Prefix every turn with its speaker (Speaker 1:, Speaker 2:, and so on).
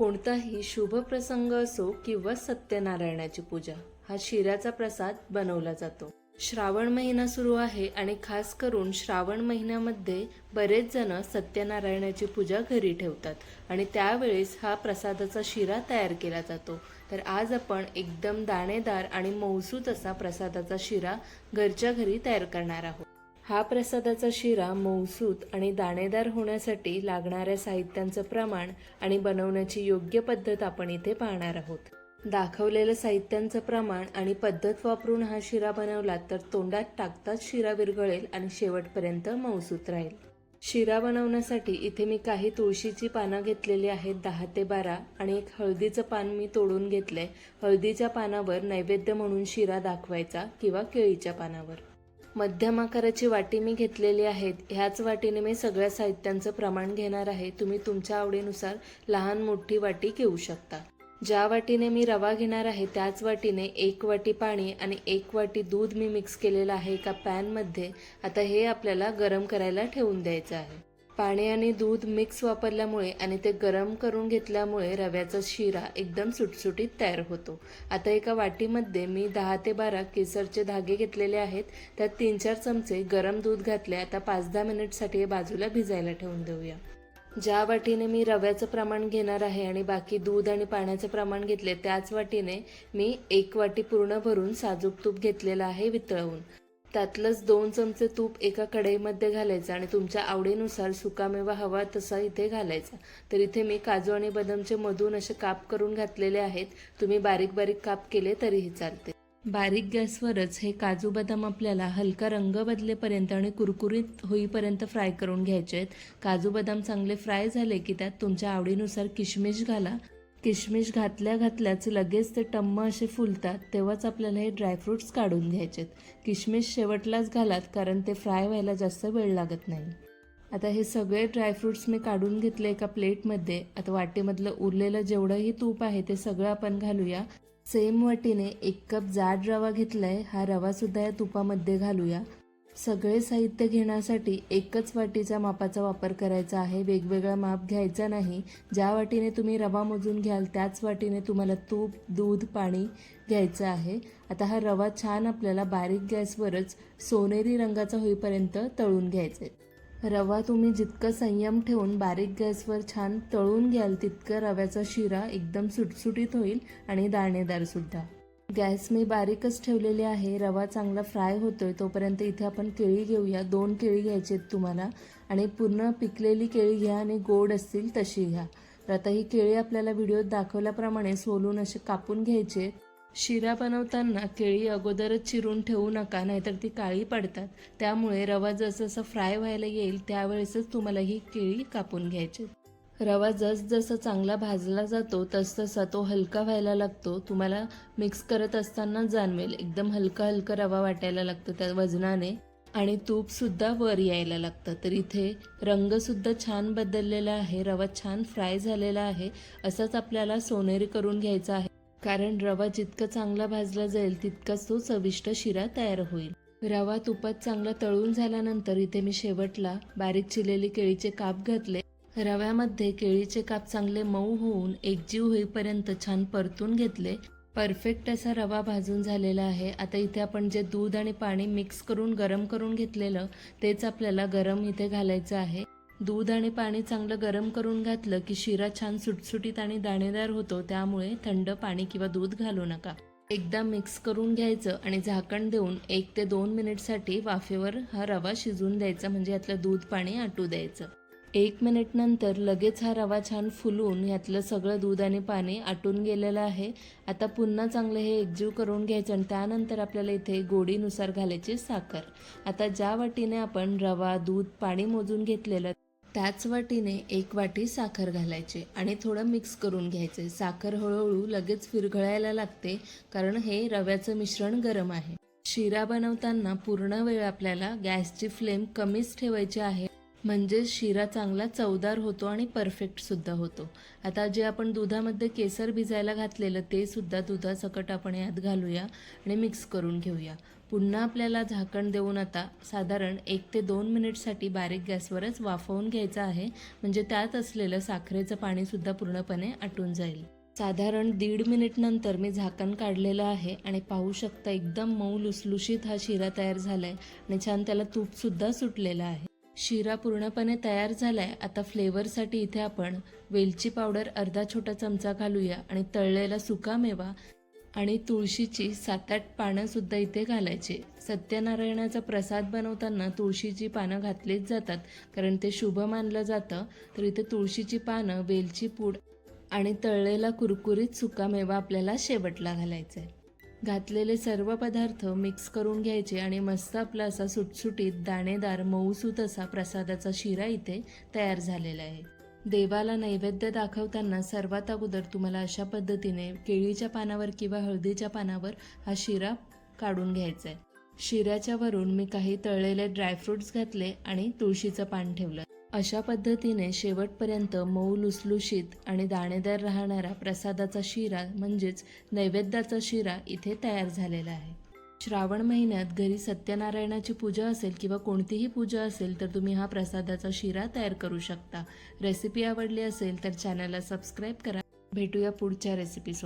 Speaker 1: कोणताही शुभ प्रसंग असो किंवा सत्यनारायणाची पूजा हा शिऱ्याचा प्रसाद बनवला जातो. श्रावण महिना सुरू आहे आणि खास करून श्रावण महिन्यामध्ये बरेच जण सत्यनारायणाची पूजा घरी ठेवतात आणि त्यावेळेस हा प्रसादाचा शिरा तयार केला जातो. तर आज आपण एकदम दाणेदार आणि मौसूत असा प्रसादाचा शिरा घरच्या घरी तयार करणार आहोत. हा प्रसादाचा शिरा मौसूत आणि दाणेदार होण्यासाठी लागणाऱ्या साहित्यांचं प्रमाण आणि बनवण्याची योग्य पद्धत आपण इथे पाहणार आहोत. दाखवलेलं साहित्यांचं प्रमाण आणि पद्धत वापरून हा शिरा बनवला तर तोंडात टाकताच शिरा विरघळेल आणि शेवटपर्यंत मौसूत राहील. शिरा बनवण्यासाठी इथे मी काही तुळशीची पानं घेतलेली आहेत दहा ते बारा आणि एक हळदीचं पान मी तोडून घेतलंय. हळदीच्या पानावर नैवेद्य म्हणून शिरा दाखवायचा किंवा केळीच्या पानावर. मध्यम आकाराची वाटी मी घेतलेली आहेत. ह्याच वाटीने मी सगळ्या साहित्यांचं प्रमाण घेणार आहे. तुम्ही तुमच्या आवडीनुसार लहान मोठी वाटी घेऊ शकता. ज्या वाटीने मी रवा घेणार आहे त्याच वाटीने एक वाटी पाणी आणि एक वाटी दूध मी मिक्स केलेलं आहे एका पॅनमध्ये आता हे आपल्याला गरम करायला ठेवून द्यायचं आहे. पाणी आणि दूध मिक्स वापरल्यामुळे आणि ते गरम करून घेतल्यामुळे रव्याचा शिरा एकदम सुटसुटीत तयार होतो. आता एका वाटीमध्ये मी दहा ते बारा केसरचे धागे घेतलेले आहेत. त्यात तीन चार चमचे गरम दूध घातले. आता पाच दहा मिनिटसाठी हे बाजूला भिजायला ठेवून देऊया. ज्या वाटीने मी रव्याचं प्रमाण घेणार आहे आणि बाकी दूध आणि पाण्याचं प्रमाण घेतले त्याच वाटीने मी एक वाटी पूर्ण भरून साजूक तूप घेतलेलं आहे वितळवून. त्यातलंच दोन चमचे तूप एका कढईमध्ये घालायचं आणि तुमच्या आवडीनुसार सुकामेवा हवा तसा इथे घालायचा. तर इथे मी काजू आणि बदामचे मधून असे काप करून घातलेले आहेत. तुम्ही बारीक बारीक काप केले तरीही चालते. बारीक गॅसवरच हे काजू बदाम आपल्याला हलका रंग बदलेपर्यंत आणि कुरकुरीत होईपर्यंत फ्राय करून घ्यायचे आहेत. काजू बदाम चांगले फ्राय झाले की त्यात तुमच्या आवडीनुसार किशमिश घाला. किशमिश घातल्या घातल्याच लगेच ते टम्म असे फुलतात तेव्हाच आपल्याला हे ड्रायफ्रुट्स काढून घ्यायचेत. किशमिश शेवटलाच घालात कारण ते फ्राय व्हायला जास्त वेळ लागत नाही. आता हे सगळे ड्रायफ्रुट्स मी काढून घेतले एका प्लेटमध्ये. आता वाटीमधलं उरलेलं जेवढंही तूप आहे ते सगळं आपण घालूया. सेम वाटीने एक कप जाड रवा घेतलाय हा रवासुद्धा या तुपामध्ये घालूया. सगळे साहित्य घेण्यासाठी एकच वाटीच्या मापाचा वापर करायचा आहे. वेगवेगळा माप घ्यायचा नाही. ज्या वाटीने तुम्ही रवा मोजून घ्याल त्याच वाटीने तुम्हाला तूप दूध पाणी घ्यायचं आहे. आता हा रवा छान आपल्याला बारीक गॅसवरच सोनेरी रंगाचा होईपर्यंत तळून घ्यायचा. आहे रवा तुम्ही जितकं संयम ठेवून बारीक गॅसवर छान तळून घ्याल तितकं रव्याचा शिरा एकदम सुटसुटीत होईल आणि दाणेदारसुद्धा गॅस मी बारीकच ठेवलेली आहे. रवा चांगला फ्राय होतोय तोपर्यंत इथे आपण केळी घेऊया. दोन केळी घ्यायची आहेत तुम्हाला आणि पूर्ण पिकलेली केळी घ्या आणि गोड असतील तशी घ्या. तर आता ही केळी आपल्याला व्हिडिओत दाखवल्याप्रमाणे सोलून असे कापून घ्यायचे शिरा बनवताना केळी अगोदरच चिरून ठेवू नका नाहीतर ती काळी पडतात. त्यामुळे रवा जसं जसं फ्राय व्हायला येईल त्यावेळेसच तुम्हाला ही केळी कापून घ्यायची रवा जसजसा चांगला भाजला जातो तसतसा तो हलका व्हायला लागतो. तुम्हाला मिक्स करत असताना जाणवेल. एकदम हलका हलका रवा वाटायला लागतो त्या वजनाने. आणि तूपसुद्धा वर यायला लागतं. तर इथे रंगसुद्धा छान बदललेला आहे. रवा छान फ्राय झालेला आहे. असाच आपल्याला सोनेरी करून घ्यायचा आहे. कारण रवा जितका चांगला भाजला जाईल तितकाच तो चविष्ट शिरा तयार होईल. रवा तुपात चांगला तळून झाल्यानंतर इथे मी शेवटला बारीक चिरलेली केळीचे काप घातले. रव्यामध्ये केळीचे काप चांगले मऊ होऊन एकजीव होईपर्यंत छान परतून घेतले. परफेक्ट असा रवा भाजून झालेला आहे. आता इथे आपण जे दूध आणि पाणी मिक्स करून गरम करून घेतलेलं तेच आपल्याला गरम इथे घालायचं आहे. दूध आणि पाणी चांगलं गरम करून घातलं की शिरा छान सुटसुटीत आणि दाणेदार होतो त्यामुळे थंड पाणी किंवा दूध घालू नका. एकदा मिक्स करून घ्यायचं आणि झाकण देऊन एक ते दोन मिनिटसाठी वाफेवर हा रवा शिजून द्यायचा म्हणजे यातलं दूध पाणी आटू द्यायचं. एक मिनिट नंतर लगेच हा रवा छान फुलून यातलं सगळं दूध आणि पाणी आटून गेलेलं आहे. आता पुन्हा चांगलं हे एकजीव करून घ्यायचं आणि त्यानंतर आपल्याला इथे गोडीनुसार घालायची साखर. आता ज्या वाटीने आपण रवा दूध पाणी मोजून घेतलेलं त्याच वाटीने एक वाटी साखर घालायची आणि थोडं मिक्स करून घ्यायचे. साखर हळूहळू लगेच विरघळायला लागते कारण हे रव्याचं मिश्रण गरम आहे. शिरा बनवताना पूर्ण वेळ आपल्याला गॅसची फ्लेम कमीच ठेवायची आहे. म्हणजे शिरा चांगला चवदार होतो आणि परफेक्टसुद्धा होतो. आता जे आपण दुधामध्ये केसर भिजायला घातलेलं ते सुद्धा दुधासकट आपण यात घालूया आणि मिक्स करून घेऊया. पुन्हा आपल्याला झाकण देऊन आता साधारण एक ते दोन मिनिटसाठी बारीक गॅसवरच वाफवून घ्यायचं आहे. म्हणजे त्यात असलेलं साखरेचं पाणीसुद्धा पूर्णपणे आटून जाईल. साधारण दीड मिनिटनंतर मी झाकण काढलेलं आहे आणि पाहू शकता एकदम मऊ लुसलुशीत हा शिरा तयार झाला आहे आणि छान त्याला तूपसुद्धा सुटलेलं आहे. शिरा पूर्णपणे तयार झाला आहे आता फ्लेवरसाठी इथे आपण वेलची पावडर अर्धा छोटा चमचा घालूया आणि तळलेला सुका मेवा आणि तुळशीची सात आठ पानंसुद्धा इथे घालायचे. सत्यनारायणाचा प्रसाद बनवताना तुळशीची पानं घातलीच जातात कारण ते शुभ मानलं जातं. तर इथे तुळशीची पानं वेलची पूड आणि तळलेला कुरकुरीत सुका मेवा आपल्याला शेवटला घालायचा आहे घातलेले सर्व पदार्थ मिक्स करून घ्यायचे आणि मस्त आपला असा सुटसुटीत दाणेदार मऊसूत असा प्रसादाचा शिरा इथे तयार झालेला आहे. देवाला नैवेद्य दाखवताना सर्वात अगोदर तुम्हाला अशा पद्धतीने केळीच्या पानावर किंवा हळदीच्या पानावर हा शिरा काढून घ्यायचा आहे. शिऱ्याच्या वरून मी काही तळलेले ड्रायफ्रुट्स घातले आणि तुळशीचं पान ठेवलं. अशा पद्धतीने शेवटपर्यंत मऊ लुसलुशीत आणि दाणेदार राहणारा प्रसादाचा शिरा म्हणजेच नैवेद्याचा शिरा इथे तयार झालेला आहे. श्रावण महिन्यात घरी सत्यनारायणाची पूजा असेल किंवा कोणतीही पूजा असेल तर तुम्ही हा प्रसादाचा शिरा तयार करू शकता. रेसिपी आवडली असेल तर चॅनलला सबस्क्राईब करा. भेटूया पुढच्या रेसिपीसोबत